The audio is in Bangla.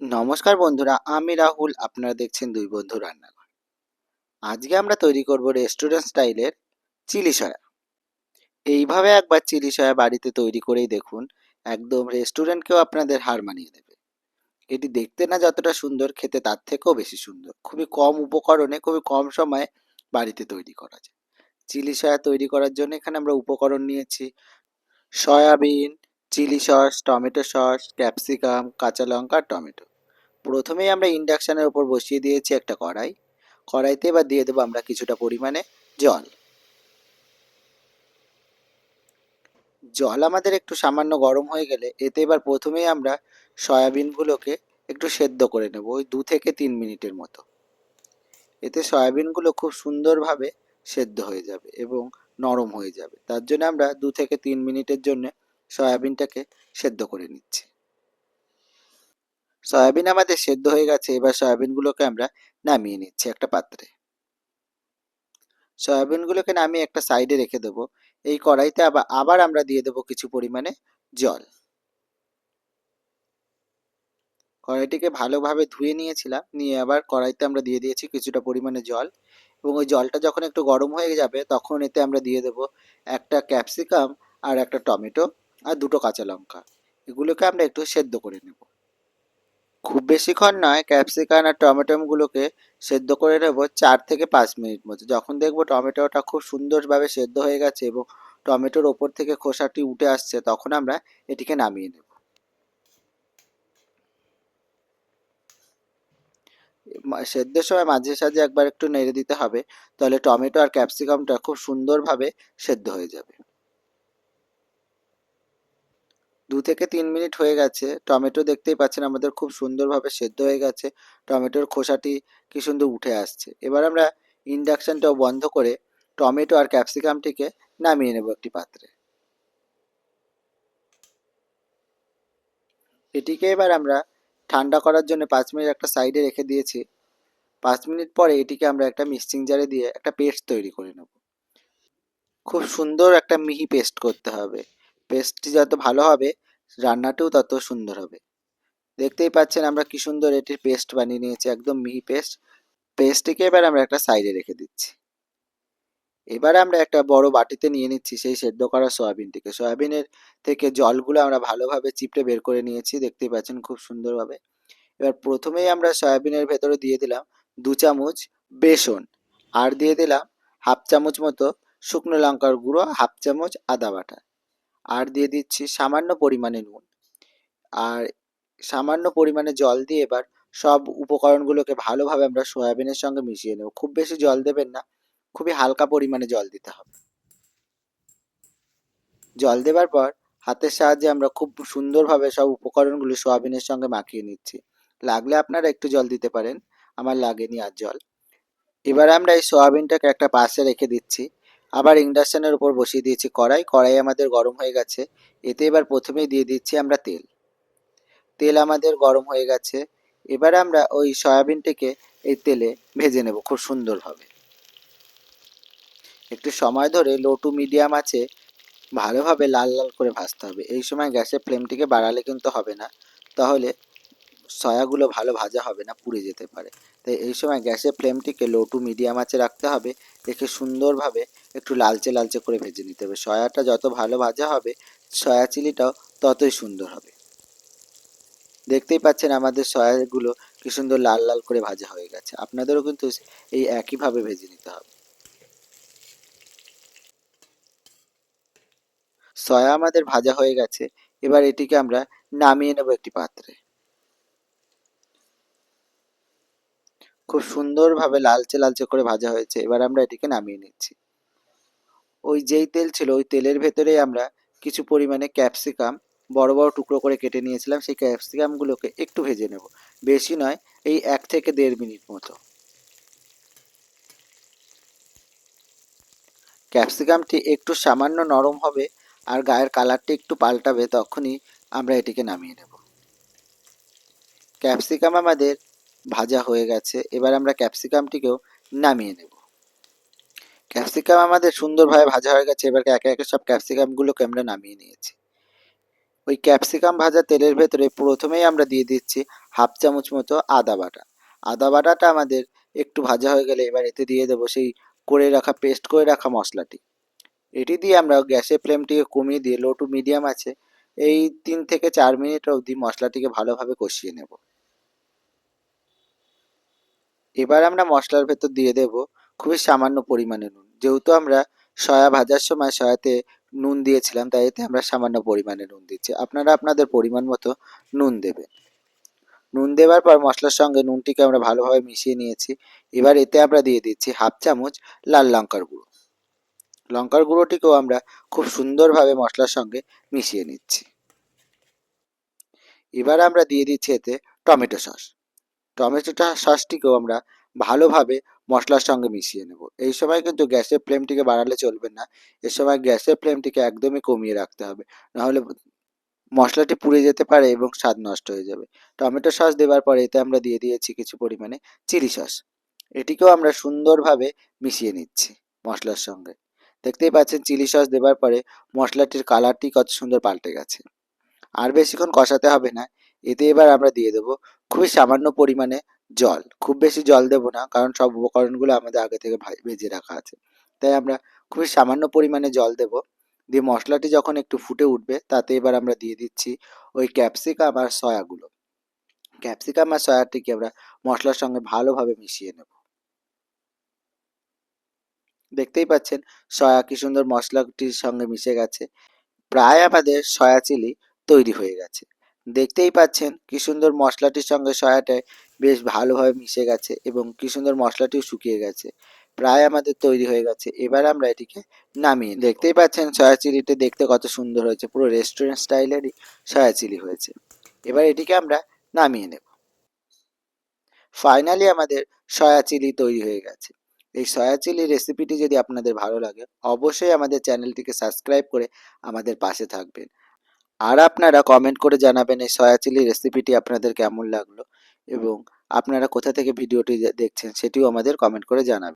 নমস্কার বন্ধুরা, আমি রাহুল, আপনারা দেখছেন দুই বন্ধু রান্নাঘর। আজকে আমরা তৈরি করব রেস্টুরেন্ট স্টাইলের চিলি সয়া। এইভাবে একবার চিলি সয়া বাড়িতে তৈরি করেই দেখুন, একদম রেস্টুরেন্টকেও আপনাদের হার মানিয়ে দেবে। এটি দেখতে না যতটা সুন্দর, খেতে তার থেকেও বেশি সুন্দর। খুবই কম উপকরণে, খুবই কম সময়ে বাড়িতে তৈরি করা যায়। চিলি সয়া তৈরি করার জন্য এখানে আমরা উপকরণ নিয়েছি, soybean chilli sauce, tomato sauce, capsicum, কাঁচা লঙ্কা টমেটো। প্রথমেই আমরা ইন্ডাকশানের ওপর বসিয়ে দিয়েছি একটা কড়াই। কড়াইতে এবার দিয়ে দেবো আমরা কিছুটা পরিমাণে জল। জল আমাদের একটু সামান্য গরম হয়ে গেলে এতে এবার প্রথমেই আমরা সয়াবিনগুলোকে একটু সেদ্ধ করে নেব ওই দু থেকে তিন মিনিটের মতো। এতে সয়াবিনগুলো খুব সুন্দরভাবে সেদ্ধ হয়ে যাবে এবং নরম হয়ে যাবে। তার জন্য আমরা দু থেকে তিন মিনিটের জন্য সয়াবিনটাকে সেদ্ধ করে নিচ্ছি। সয়াবিন আমাদের সেদ্ধ হয়ে গেছে, এবার সয়াবিনগুলোকে আমরা নামিয়ে নিচ্ছি একটা পাত্রে। সয়াবিনগুলোকে নামিয়ে একটা সাইডে রেখে দেবো। এই কড়াইতে আবার আবার আমরা দিয়ে দেবো কিছু পরিমাণে জল। কড়াইটিকে ভালোভাবে ধুয়ে নিয়েছিলাম, নিয়ে আবার কড়াইতে আমরা দিয়ে দিয়েছি কিছুটা পরিমাণে জল। এবং ওই জলটা যখন একটু গরম হয়ে যাবে, তখন এতে আমরা দিয়ে দেবো একটা ক্যাপসিকাম আর একটা টমেটো। আর দুটো কাঁচা লঙ্কা। এগুলোকে আমরা একটু সেদ্ধ করে নেব। খুব বেশিক্ষণ নয়, ক্যাপসিকাম আর টমেটোগুলোকে সেদ্ধ করে নেব চার থেকে পাঁচ মিনিট মতো। যখন দেখব টমেটোটা খুব সুন্দরভাবে সেদ্ধ হয়ে গেছে এবং টমেটোর ওপর থেকে খোসাটি উঠে আসছে, তখন আমরা এটিকে নামিয়ে নেব। সেদ্ধের সময় মাঝে সাঝে একবার একটু নেড়ে দিতে হবে, তাহলে টমেটো আর ক্যাপসিকামটা খুব সুন্দরভাবে সেদ্ধ হয়ে যাবে। দু থেকে তিন মিনিট হয়ে গেছে। টমেটো দেখতেই পাচ্ছেন আমাদের খুব সুন্দরভাবে সেদ্ধ হয়ে গেছে। টমেটোর খোসাটি কি সুন্দর উঠে আসছে। এবার আমরা ইন্ডাকশানটাও বন্ধ করে টমেটো আর ক্যাপসিকামটিকে নামিয়ে নেব একটি পাত্রে। এটিকে এবার আমরা ঠান্ডা করার জন্য পাঁচ মিনিট একটা সাইডে রেখে দিয়েছি। পাঁচ মিনিট পরে এটিকে আমরা একটা মিক্সিং জারে দিয়ে একটা পেস্ট তৈরি করে নেব। খুব সুন্দর একটা মিহি পেস্ট করতে হবে। পেস্টটি যত ভালো হবে, রান্নাটিও তত সুন্দর হবে। দেখতেই পাচ্ছেন আমরা কি সুন্দর এটির পেস্ট বানিয়ে নিয়েছি, একদম মিহি পেস্ট পেস্টটিকে এবার আমরা একটা সাইডে রেখে দিচ্ছি। এবার আমরা একটা বড় বাটিতে নিয়ে নিচ্ছি সেই সেদ্ধ করা সয়াবিনটিকে। সয়াবিনের থেকে জলগুলো আমরা ভালোভাবে চিপড়ে বের করে নিয়েছি, দেখতেই পাচ্ছেন খুব সুন্দরভাবে। এবার প্রথমেই আমরা সয়াবিনের ভেতরে দিয়ে দিলাম দু চামচ বেসন আর দিয়ে দিলাম হাফ চামচ মতো শুকনো লঙ্কার গুঁড়ো, হাফ চামচ আদা বাটা। আর দিয়ে দিচ্ছি সামান্য পরিমাণে নুন। আর সামান্য পরিমাণে জল দিয়ে এবার সব উপকরণগুলোকে ভালোভাবে আমরা সয়াবিনের সঙ্গে মিশিয়ে নেব। খুব বেশি জল দেবেন না, খুবই হালকা পরিমাণে জল দিতে হবে। জল দেবার পর হাতের সাহায্যে আমরা খুব সুন্দরভাবে সব উপকরণগুলো সয়াবিনের সঙ্গে মাখিয়ে নিচ্ছি। লাগলে আপনারা একটু জল দিতে পারেন, আমার লাগেনি আর জল। এবার আমরা এই সয়াবিনটাকে একটা পাশে রেখে দিচ্ছি। আবার ইন্ডাকশানের উপর বসিয়ে দিয়েছি কড়াই। কড়াই আমাদের গরম হয়ে গেছে। এতে এবার প্রথমেই দিয়ে দিচ্ছি আমরা তেল। তেল আমাদের গরম হয়ে গেছে। এবার আমরা ওই সয়াবিনটিকে এই তেলে ভেজে নেব খুব সুন্দরভাবে। একটু সময় ধরে লো টু মিডিয়াম আছে। ভালোভাবে লাল লাল করে ভাজতে হবে। এই সময় গ্যাসের ফ্লেমটিকে বাড়ালে কিন্তু হবে না। তাহলে সয়াগুলো ভালো ভাজা হবে না, পুড়ে যেতে পারে। তাই এই সময় গ্যাসের ফ্লেমটিকে লো টু মিডিয়াম আঁচে রাখতে হবে রেখে সুন্দরভাবে একটু লালচে লালচে করে ভেজে নিতে হবে। সয়াটা যত ভালো ভাজা হবে, সয়া চিলিটাও ততই সুন্দর হবে। দেখতেই পাচ্ছেন আমাদের সয়াগুলো কি সুন্দর লাল লাল করে ভাজা হয়ে গেছে। আপনাদেরও কিন্তু এই একইভাবে ভেজে নিতে হবে। সয়া আমাদের ভাজা হয়ে গেছে, এবার এটিকে আমরা নামিয়ে নেব একটি পাত্রে। খুব সুন্দরভাবে লালচে লালচে করে ভাজা হয়েছে। এবার আমরা এটিকে নামিয়ে নিচ্ছি। ওই যেই তেল ছিল, ওই তেলের ভেতরেই আমরা কিছু পরিমাণে ক্যাপসিকাম, বড় বড় টুকরো করে কেটে নিয়েছিলাম। সেই ক্যাপসিকামগুলোকে একটু ভেজে নেব। বেশি নয়, এই এক থেকে দেড় মিনিট মতো। ক্যাপসিকামটি একটু সামান্য নরম হবে আর গায়ের কালারটি একটু পাল্টাবে, তখনই আমরা এটিকে নামিয়ে নেব। ক্যাপসিকাম আমাদের ভাজা হয়ে গেছে, এবার আমরা ক্যাপসিকামটিকেও নামিয়ে নেব। ক্যাপসিকাম আমাদের সুন্দরভাবে ভাজা হয়ে গেছে, এবার একে একে সব ক্যাপসিকামগুলোকে আমরা নামিয়ে নিয়েছি। ওই ক্যাপসিকাম ভাজা তেলের ভেতরে প্রথমেই আমরা দিয়ে দিচ্ছি হাফ চামচ মতো আদা বাটা। আদা বাটাটা আমাদের একটু ভাজা হয়ে গেলে এবার এতে দিয়ে দেবো সেই করে রাখা পেস্ট করে রাখা মশলাটি। এটি দিয়ে আমরা গ্যাসের ফ্লেমটিকে কমিয়ে দিয়ে লো টু মিডিয়াম আছে, এই তিন থেকে চার মিনিট অবধি মশলাটিকে ভালোভাবে কষিয়ে নেব। এবার আমরা মশলার ভেতর দিয়ে দেব খুবই সামান্য পরিমাণে নুন। যেহেতু আমরা সয়া ভাজার সময় সয়াতে নুন দিয়েছিলাম, তাই এতে আমরা সামান্য পরিমাণে নুন দিচ্ছি। আপনারা আপনাদের পরিমাণ মতো নুন দেবেন। নুন দেওয়ার পর মশলার সঙ্গে নুনটিকে আমরা ভালোভাবে মিশিয়ে নিয়েছি। এবার এতে আমরা দিয়ে দিচ্ছি হাফ চামচ লাল লঙ্কার গুঁড়ো। লঙ্কার গুঁড়োটিকেও আমরা খুব সুন্দরভাবে মশলার সঙ্গে মিশিয়ে নিচ্ছি। এবার আমরা দিয়ে দিচ্ছি এতে টমেটো সস। টমেটোটা সসটিকেও আমরা ভালোভাবে মশলার সঙ্গে মিশিয়ে নেব। এই সময় কিন্তু গ্যাসের ফ্লেমটিকে বাড়ালে চলবে না। এ সময় গ্যাসের ফ্লেমটিকে একদমই কমিয়ে রাখতে হবে। নাহলে মশলাটি পুড়ে যেতে পারে এবং স্বাদ নষ্ট হয়ে যাবে। টমেটো সস দেওয়ার পরে এতে আমরা দিয়ে দিয়েছি কিছু পরিমাণে চিলি সস। এটিকেও আমরা সুন্দরভাবে মিশিয়ে নিচ্ছি মশলার সঙ্গে। দেখতেই পাচ্ছেন চিলি সস দেওয়ার পরে মশলাটির কালারটি কত সুন্দর পাল্টে গেছে। আর বেশিক্ষণ কষাতে হবে না। এতে এবার আমরা দিয়ে দেবো খুবই সামান্য পরিমাণে জল। খুব বেশি জল দেবো না, কারণ সব উপকরণগুলো আমাদের আগে থেকে ভেজে রাখা আছে। তাই আমরা খুবই সামান্য পরিমাণে জল দেব। দিয়ে মশলাটি যখন একটু ফুটে উঠবে, তাতে এবার আমরা দিয়ে দিচ্ছি ওই ক্যাপসিকাম আর সয়াগুলো। ক্যাপসিকাম আর সয়াটিকে আমরা মশলার সঙ্গে ভালোভাবে মিশিয়ে নেব। দেখতেই পাচ্ছেন, সয়া কি সুন্দর মশলাটির সঙ্গে মিশে গেছে। প্রায় আমাদের সয়া চিলি তৈরি হয়ে গেছে। দেখতেই পাচ্ছেন কি সুন্দর মশলাটির সঙ্গে সয়াটা বেশ ভালোভাবে মিশে গেছে এবং কি সুন্দর মশলাটিও শুকিয়ে গেছে। প্রায় আমাদের তৈরি হয়ে গেছে। এবার আমরা এটিকে নামিয়ে দেখতেই পাচ্ছেন সয়া চিলিটি দেখতে কত সুন্দর হয়েছে। পুরো রেস্টুরেন্ট স্টাইলেরই সয়া চিলি হয়েছে। এবার এটিকে আমরা নামিয়ে নেব। ফাইনালি আমাদের সয়া চিলি তৈরি হয়ে গেছে। এই সয়া চিলি রেসিপিটি যদি আপনাদের ভালো লাগে, অবশ্যই আমাদের চ্যানেলটিকে সাবস্ক্রাইব করে আমাদের পাশে থাকবেন। আর আপনারা কমেন্ট করে জানাবেন এই সয়া চিলি রেসিপিটি আপনাদের কেমন লাগল এবং আপনারা কোথা থেকে ভিডিওটি দেখছেন সেটিও আমাদের কমেন্ট করে জানাবেন।